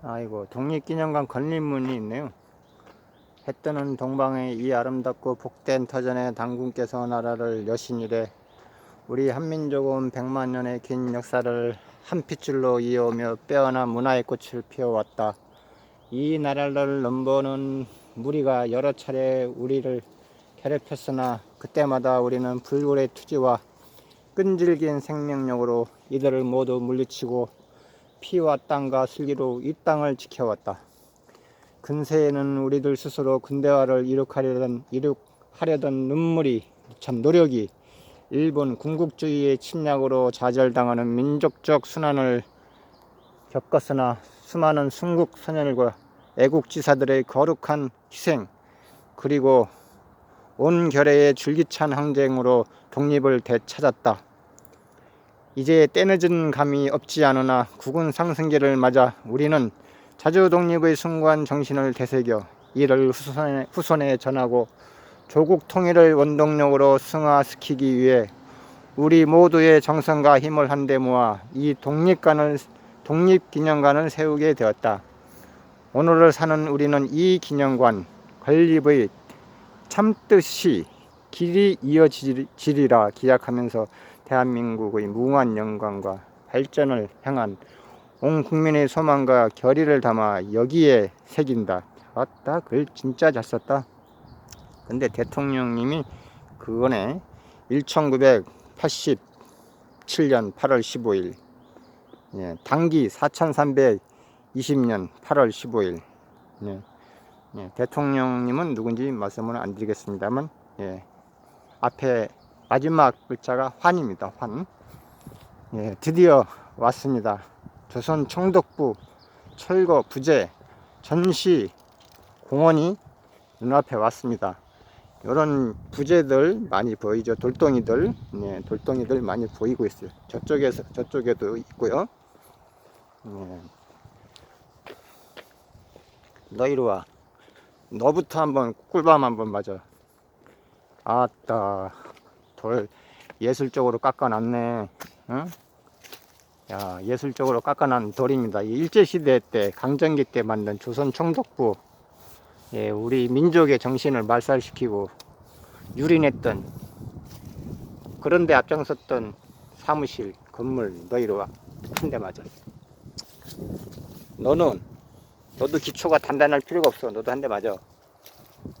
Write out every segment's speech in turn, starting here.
아이고 독립기념관 건립문이 있네요. 해 뜨는 동방의 이 아름답고 복된 터전의 당군께서 나라를 여신이래 우리 한민족은 백만 년의 긴 역사를 한 핏줄로 이어오며 빼어난 문화의 꽃을 피워왔다. 이 나라를 넘보는 무리가 여러 차례 우리를 괴롭혔으나 그때마다 우리는 불굴의 투지와 끈질긴 생명력으로 이들을 모두 물리치고 피와 땀과 슬기로 이 땅을 지켜왔다. 근세에는 우리들 스스로 근대화를 이룩하려던 이룩하려던 눈물이 참 노력이 일본 군국주의의 침략으로 좌절당하는 민족적 순환을 겪었으나 수많은 순국 선열과 애국지사들의 거룩한 희생 그리고 온 결의의 줄기찬 항쟁으로 독립을 되찾았다. 이제 때늦은 감이 없지 않으나 국군 상승기를 맞아 우리는 자주 독립의 숭고한 정신을 되새겨 이를 후손에, 후손에 전하고 조국 통일을 원동력으로 승화시키기 위해 우리 모두의 정성과 힘을 한데 모아 이 독립관을 독립기념관을 세우게 되었다. 오늘을 사는 우리는 이 기념관 건립의 참뜻이 길이 이어지리라 기약하면서 대한민국의 무한 영광과 발전을 향한 온 국민의 소망과 결의를 담아 여기에 새긴다. 아따 글 진짜 잘 썼다. 근데 대통령님이 그거네 1987년 8월 15일 예, 당기 4320년 8월 15일 예, 예, 대통령님은 누군지 말씀을 안 드리겠습니다만 예, 앞에 마지막 글자가 환입니다. 환. 예, 드디어 왔습니다. 조선 청독부 철거 부재 전시 공원이 눈앞에 왔습니다. 이런 부재들 많이 보이죠. 돌덩이들, 예, 돌덩이들 많이 보이고 있어요. 저쪽에서 저쪽에도 있고요. 예. 너 이리 와. 너부터 한번 꿀밤 한번 맞아. 아따. 돌 예술적으로 깎아놨네. 응? 야, 예술적으로 깎아난 돌입니다. 일제시대 때, 강점기 때 만든 조선 총독부, 예, 우리 민족의 정신을 말살시키고 유린했던, 그런데 앞장섰던 사무실, 건물, 너희로 와. 한 대 맞아. 너는, 너도 기초가 단단할 필요가 없어. 너도 한 대 맞아.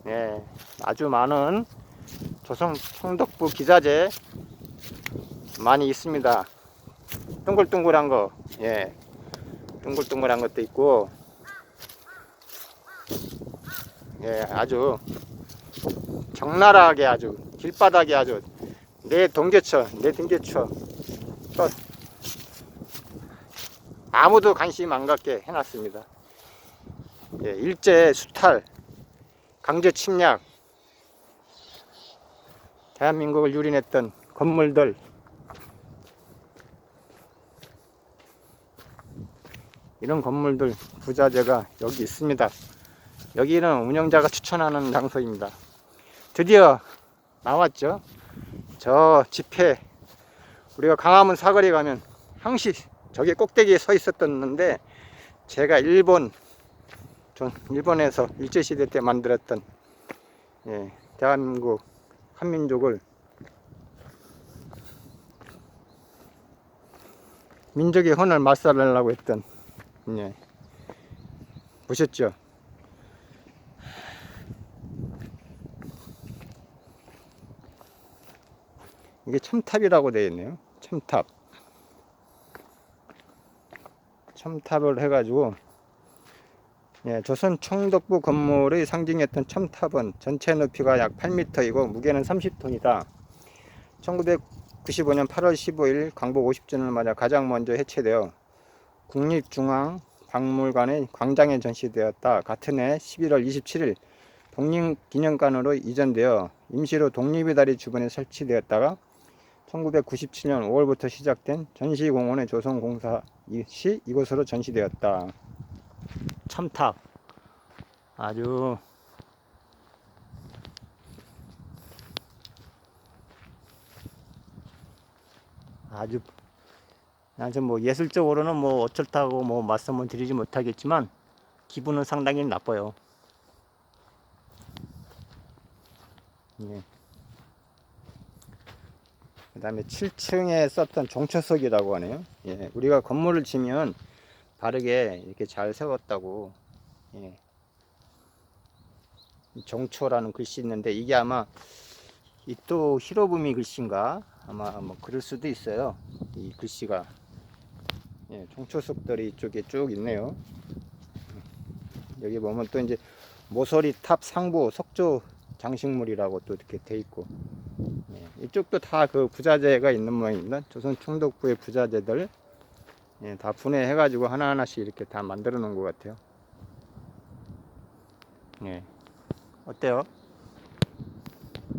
예, 아주 많은 조선 총독부 기자재 많이 있습니다. 둥글둥글한 거, 예, 둥글둥글한 것도 있고, 예, 아주 적나라하게 아주 길바닥에 아주 내 동계처, 내 등계처, 또 아무도 관심 안 갖게 해놨습니다. 예, 일제 수탈, 강제 침략, 대한민국을 유린했던 건물들 이런 건물들 부자재가 여기 있습니다. 여기는 운영자가 추천하는 장소입니다. 드디어 나왔죠. 저 집회 우리가 강화문 사거리 가면 항시 저기 꼭대기에 서 있었던데 제가 일본 전 일본에서 일제시대 때 만들었던 예, 대한민국 한민족을 민족의 혼을 말살하려고 했던 예. 보셨죠? 이게 첨탑이라고 되어 있네요. 첨탑. 첨탑을 해가지고 예, 조선 총독부 건물의 상징이었던 첨탑은 전체 높이가 약 8m이고 무게는 30톤이다. 1995년 8월 15일 광복 50주년을 맞아 가장 먼저 해체되어 국립중앙박물관의 광장에 전시되었다. 같은 해 11월 27일 독립기념관으로 이전되어 임시로 독립의 다리 주변에 설치되었다가 1997년 5월부터 시작된 전시공원의 조선공사 시 이곳으로 전시되었다. 첨탑 아주 아주 아주 뭐 예술적으로는 뭐 어쩔다고 뭐 말씀을 드리지 못하겠지만 기분은 상당히 나빠요. 예. 그 다음에 7층에 썼던 종초석이라고 하네요. 예. 우리가 건물을 지면 바르게 이렇게 잘 세웠다고. 예. 이 종초라는 글씨 있는데 이게 아마 이또 히로부미 글씨인가 아마 뭐 그럴 수도 있어요. 이 글씨가 예, 종초석들이 이쪽에 쭉 있네요. 여기 보면 또 이제 모서리 탑 상부 석조 장식물이라고 또 이렇게 돼 있고 예, 이쪽도 다 그 부자재가 있는 모양입니다. 조선 총독부의 부자재들 예, 다 분해해 가지고 하나하나씩 이렇게 다 만들어 놓은 것 같아요. 예, 어때요?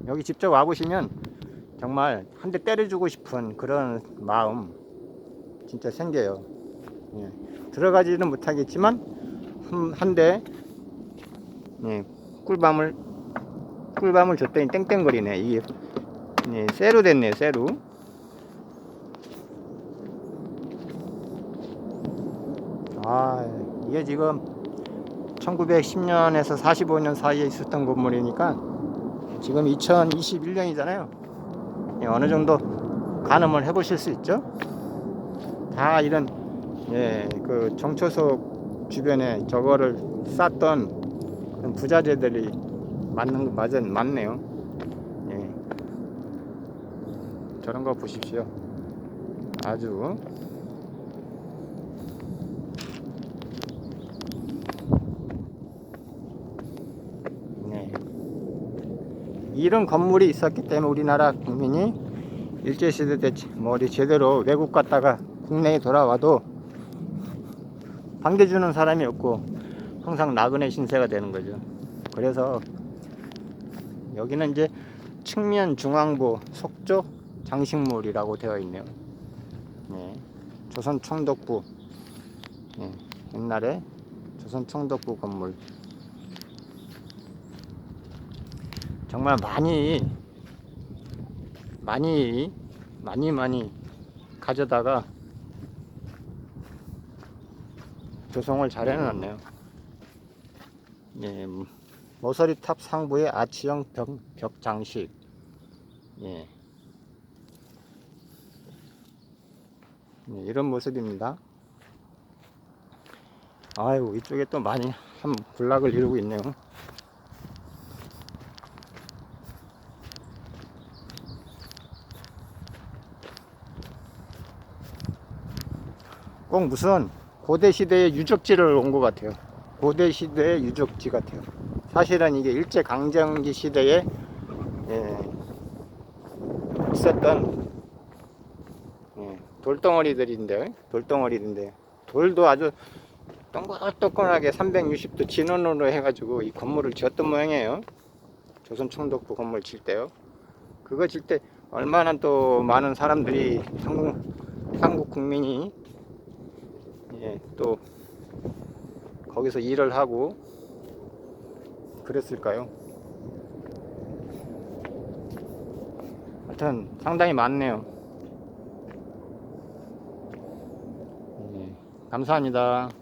여기 직접 와보시면 정말 한 대 때려주고 싶은 그런 마음 진짜 생겨요. 예, 들어가지는 못하겠지만 한, 한 대, 예, 꿀밤을, 꿀밤을 줬더니 땡땡거리네. 이게, 예, 쇠로 됐네요, 쇠로. 아, 이게 지금 1910년에서 45년 사이에 있었던 건물이니까 지금 2021년이잖아요. 예, 어느 정도 가늠을 해보실 수 있죠? 다 이런, 예, 그 정초석 주변에 저거를 쌌던 부자재들이 맞는 거 맞은 맞네요. 예. 저런 거 보십시오. 아주 네. 이런 건물이 있었기 때문에 우리나라 국민이 일제시대 때뭐 어디 제대로 외국 갔다가 국내에 돌아와도 반겨주는 사람이 없고 항상 나그네 신세가 되는 거죠. 그래서 여기는 이제 측면 중앙부 속조 장식물이라고 되어 있네요. 네. 조선 총독부 네. 옛날에 조선 총독부 건물 정말 많이 많이 많이 많이 가져다가 조성을 잘 해놨네요. 예, 음, 모서리 탑 상부의 아치형 벽, 벽 장식. 예. 예, 이런 모습입니다. 아유, 이쪽에 또 많이 한 군락을 이루고 있네요. 꼭 무슨 고대 시대의 유적지를 온 것 같아요. 고대 시대의 유적지 같아요. 사실은 이게 일제 강점기 시대에 예, 있었던 예, 돌덩어리들인데 돌덩어리인데 돌도 아주 동글동글하게 360도 진원으로 해가지고 이 건물을 지었던 모양이에요. 조선 총독부 건물 질 때요. 그거 질 때 얼마나 또 많은 사람들이 한국 한국 국민이 예, 또 거기서 일을 하고 그랬을까요? 하여튼 상당히 많네요. 예, 감사합니다.